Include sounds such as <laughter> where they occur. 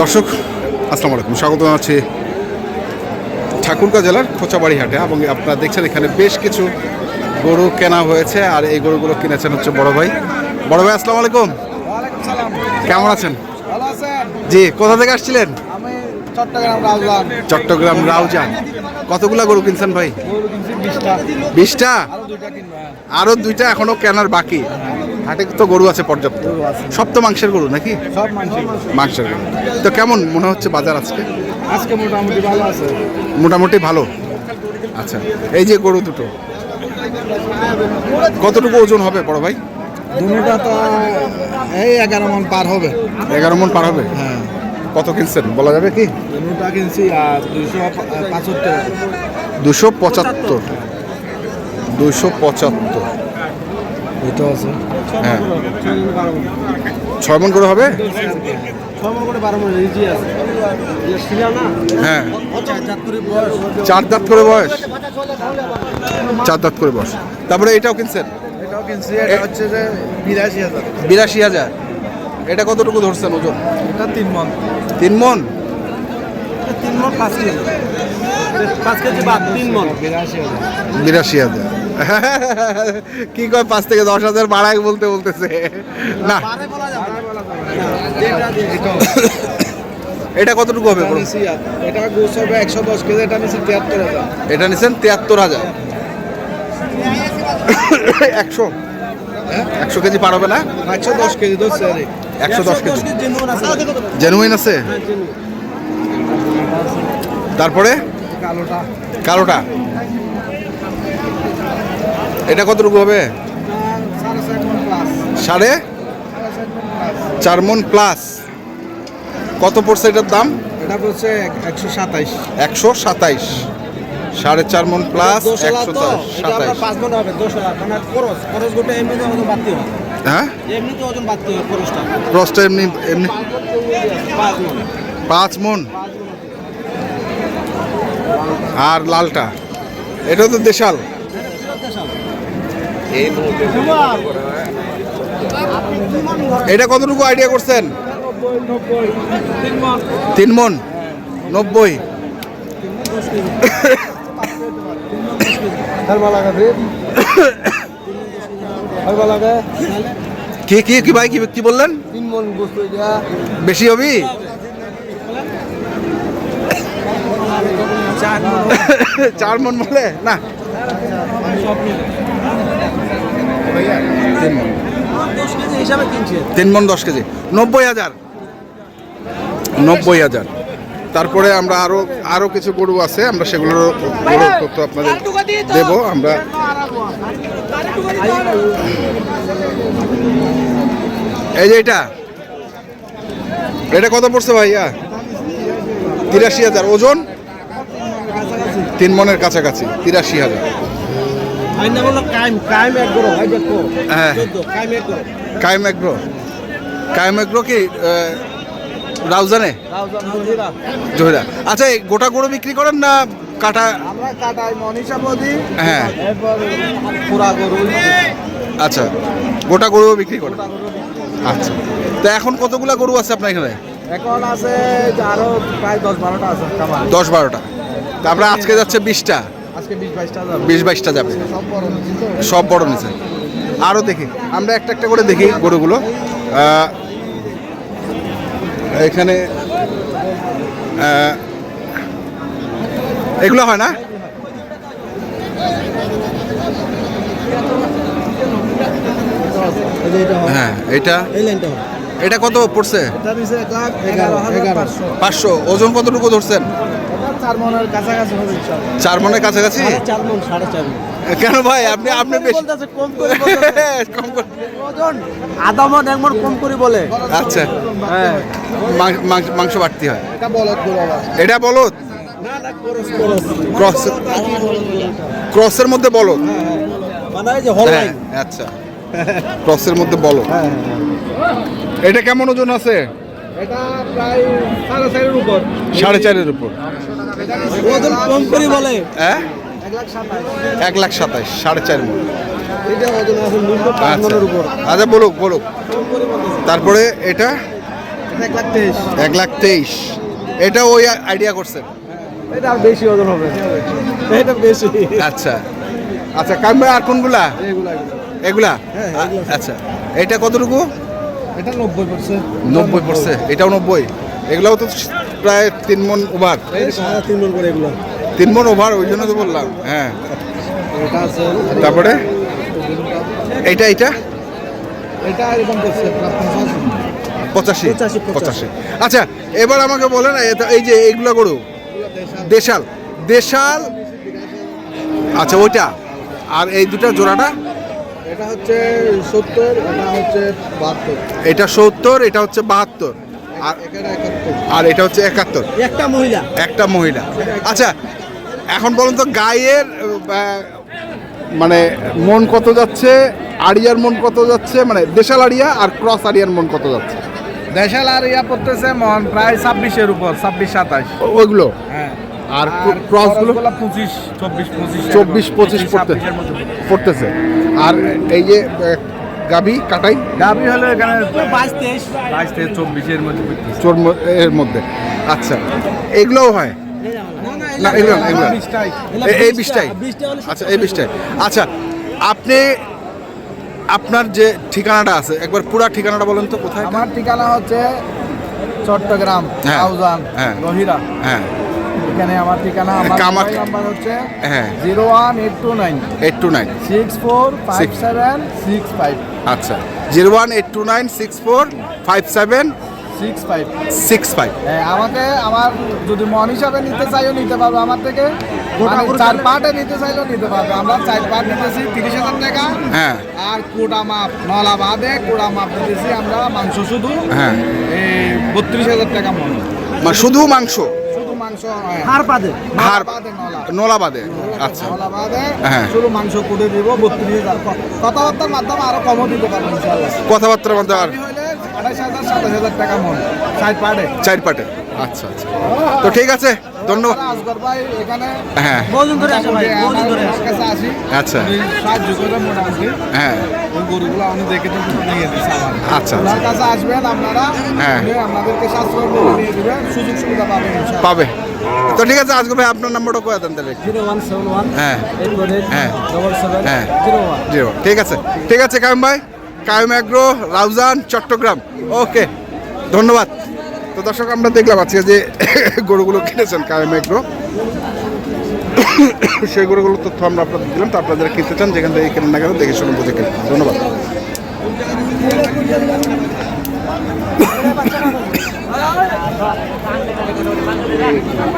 দর্শক আসসালামু আলাইকুম। স্বাগত জানাচ্ছি ঠাকুরগাঁ জেলার খোঁচাবাড়ি হাটে এবং আপনারা দেখছেন এখানে বেশ কিছু গরু কেনা হয়েছে আর এই গরুগুলো কিনেছেন হচ্ছে বড় ভাই। বড় ভাই আসসালামু আলাইকুম। কেমন আছেন? জি কোথা থেকে আসছিলেন? চট্টগ্রাম রাউজান। কতগুলা গরু কিনছেন ভাই? বিশটা। বিশটা? আরও দুইটা হ্যাঁ। এখনও কেনার বাকি। হাটে তো গরু আছে পর্যাপ্ত। সব তো মাংসের গরু নাকি? সব মাংসের গরু। তো কেমন মনে হচ্ছে বাজার আজকে? আজকে মোটামুটি ভালো আছে। মোটামুটি ভালো? আচ্ছা এই যে গরু দুটো কতটুকু ওজন হবে বড় ভাই? দুটা তো এই এগারো মন পার হবে। এগারো মন পার হবে? হ্যাঁ। কত কিনছেন বলা যাবে কি? দুটা কিনছি আর দুইশো পাঁচাত্তর। দুশো পঁচাত্তর। দুশো পঁচাত্তর। এটা আছে। হ্যাঁ। ছয় মন করে হবে মন মন হ্যাঁ। চার দাঁত করে বয়স। চার দাঁত করে বয়স। তারপরে এটাও কিনছেন? এটাও কিনছি এটা হচ্ছে যে বিরাশি হাজার। বিরাশি হাজার। এটা কতটুকু ধরছেন ওজন? এটা তিন মন। তিন মন? তিন মন পাঁচ কেজি। পাঁচ কেজি তিন মন। বিরাশি হাজার বিরাশি হাজার। <laughs> কি কয়, পাঁচ থেকে দশ হাজার বাড়ায় বলতে বলতেছে। না। এটা কতটুকু হবে এটা গোস একশো দশ কেজি এটা তিয়াত্তর হাজার এটা নিছেন তিয়াত্তর হাজার। একশো। একশো কেজি পার হবে না? একশো দশ কেজি। একশো দশ কেজি জেনুইন আছে? তারপরে? কালোটা কালোটা। এটা কতটুকু হবে? সাড়ে? চার মন প্লাস কত পড়ছে এটার দাম? এটা হচ্ছে একশো সাতাইশ। একশো সাতাইশ। সাড়ে চার মন প্লাস একশো সাতাইশ। মন হয়। ক্রসটা এমনি এমনি মন। পাঁচ মন? আর লালটা? এটা তো দেশাল। এটা কতটুকু আইডিয়া করছেন? তিন মন। নব্বই। কি কি কি ভাই, কি কি বললেন? তিন মন বেশি হবি? চার মন বলে? না। তিন মন দশ কেজি তিন মন দশ কেজি। নব্বই হাজার। নব্বই হাজার। তারপরে আমরা আরও আরও কিছু গরু আছে আমরা সেগুলোর গরুর তথ্য আপনাদের দেব আমরা এই যে এটা। এটা কত পড়ছে ভাইয়া? তিরাশি হাজার। ওজন? তিন মনের কাছাকাছি তিরাশি হাজার। হ্যাঁ। কায়েম এগ্রো কায়েম এগ্রো কি রাউজানে রাউজান জহিরা আচ্ছা এই গোটা গরু বিক্রি করেন না কাটা? আমরা কাটাই মনীষা মোদি হ্যাঁ। পুরা গরু। আচ্ছা গোটা গরুও বিক্রি করেন। আচ্ছা। তো এখন কতগুলা গরু আছে আপনার এখানে? এখন আছে আরও প্রায় দশ বারোটা আছে দশ বারোটা। তারপরে আজকে যাচ্ছে বিশটা। বিশ বাইশটা যাবে। সব বড় নিচে আরও দেখি। আমরা একটা একটা করে দেখি গরুগুলো। এখানে এগুলো হয় না? হ্যাঁ এটা? এটা কত পড়ছে? পাঁচশো। ওজন কতটুকু ধরছেন? চার মনের কাছাকাছি হবে চার মনের কাছাকাছি? চার মন সাড়ে চার মন। কেন ভাই আপনি আপনি বেশি কম করে। <laughs> কম করে ওজন আধা মন এক মন কম করে বলে। আচ্ছা। হ্যাঁ। মাংস- মাংস বাড়তি হয়। এটা বলদ না না করস করস। ক্রস ক্রসের মধ্যে বলদ? মানে যে হল হ্যাঁ আচ্ছা। ক্রসের মধ্যে বলদ। হ্যাঁ। এটা কেমন ওজন আছে? এটা প্রায় সাড়ে চারের উপর। সাড়ে চারের উপর। ওজন কম করে বলে? হ্যাঁ? এক লাখ এক লাখ সাতাইশ সাড়ে চার। এটা আচ্ছা। উপর। আচ্ছা বলুক বলুক। তারপরে এটা? এক লাখ তেইশ। এক লাখ তেইশ। এটা ওই আইডিয়া করছেন? এটা আর বেশি ওজন হবে। এটা বেশি। আচ্ছা। আচ্ছা কাম ভাই আর কোনগুলা? এগুলা এগুলা। হ্যাঁ, এগুলা। আচ্ছা। এটা কতটুকু? এটা নব্বই পার্সেন্ট নব্বই পড়ছে এটাও নব্বই? এগুলাও তো প্রায় তিন মন ওভার তিন মন করে এগুলো। তিন মন ওভার ওই জন্য তো বললাম। হ্যাঁ। তারপরে? এইটা এইটা? এটা এরকম করছে পঁচাশি। পঁচাশি? আচ্ছা এবার আমাকে বলেন এই যে এইগুলা গরু। দেশাল। দেশাল আচ্ছা ওইটা। আর এই দুটা জোড়াটা? এটা হচ্ছে সত্তর এটা হচ্ছে বাহাত্তর। এটা সত্তর এটা হচ্ছে বাহাত্তর। আর আর এটা হচ্ছে একাত্তর। একটা মহিলা। একটা মহিলা। আচ্ছা এখন বলুন তো গায়ের মানে মন কত যাচ্ছে আড়িয়ার মন কত যাচ্ছে মানে দেশাল আড়িয়া আর ক্রস আড়িয়ার মন কত যাচ্ছে? দেশাল আর ইয়া পড়তেছে মন প্রায় ছাব্বিশের উপর ছাব্বিশ সাতাশ। ও- ওইগুলো? হ্যাঁ। আর ক্রসগুলো পঁচিশ চব্বিশ পঁচিশ চব্বিশ পঁচিশ পড়তে পড়তেছে। আর এই যে গাবি কাটাই? দাবি হলো এখানে বাইশ তেইশ। বাইশ তেইশ চব্বিশের মধ্যে এর মধ্যে। আচ্ছা। এগুলোও হয়? না, এগুলো এগুলো এই বিষটাই আচ্ছা এই বিষটাই আচ্ছা আপনি আপনার যে ঠিকানাটা আছে একবার পুরা ঠিকানাটা বলেন তো কোথায়? আমার ঠিকানা হচ্ছে চট্টগ্রাম হ্যাঁ, হ্যাঁ। রহিরা। হ্যাঁ। এখানে আমার ঠিকানা আমার কামার- মোবাইল নাম্বার হচ্ছে হ্যাঁ। Zero one eight two nine eight two nine six four five seven six five আচ্ছা zero one eight two nine six four five seven six five six five হ্যাঁ আমাকে আমার যদি মন হিসাবে নিতে চাইও নিতে পারবে আমার থেকে। মানে চার পার্টে নিতে চাইলেও নিতে পারবে। আমরা চার পার্ট নিতেছি তিরিশ হাজার টাকা। হ্যাঁ। আর কোটা মাপ নলা বাদে কোটা মাপ দিতেছি আমরা মাংস শুধু। হ্যাঁ। বত্রিশ হাজার টাকা মানে। শুধু মাংস? শুধু মাংস হাড় বাদে হাড়- বাদে নলা। বাদে আচ্ছা। নলা বাদে হ্যাঁ। শুধু মাংস কুটে দিব বত্রিশ হাজার কথাবার্তার মাধ্যমে আরও কমও দিতে পারব কথাবার্তার মধ্যে আর আঠাশ হাজার সাতাশ হাজার টাকা মন। চার পাটে। আচ্ছা আচ্ছা। তো ঠিক আছে ধন্যবাদ। হ্যাঁ। আচ্ছা। হ্যাঁ। আচ্ছা আচ্ছা। আসবেন আপনারা। হ্যাঁ। আপনাদেরকে পাবে। তো ঠিক আছে আজকে ভাই আপনার নাম্বারটা করে দেন তাহলে হ্যাঁ। হ্যাঁ। হ্যাঁ। জিরো ঠিক আছে। ঠিক আছে কায়ম ভাই। কায়ম অ্যাগ্রো রাউজান চট্টগ্রাম। ওকে। ধন্যবাদ। তো দর্শক আমরা দেখলাম আজকে যে গরুগুলো কিনেছেন কায়ম অ্যাগ্রো। সেই গরুগুলোর তথ্য আমরা আপনাদের দিলাম। তো আপনারা যারা কিনতে চান যেখান থেকে কেনেন না কেন দেখে শুনে বুঝে কিনুন। ধন্যবাদ। わあ、残念ながらこれ俺まだ出ない。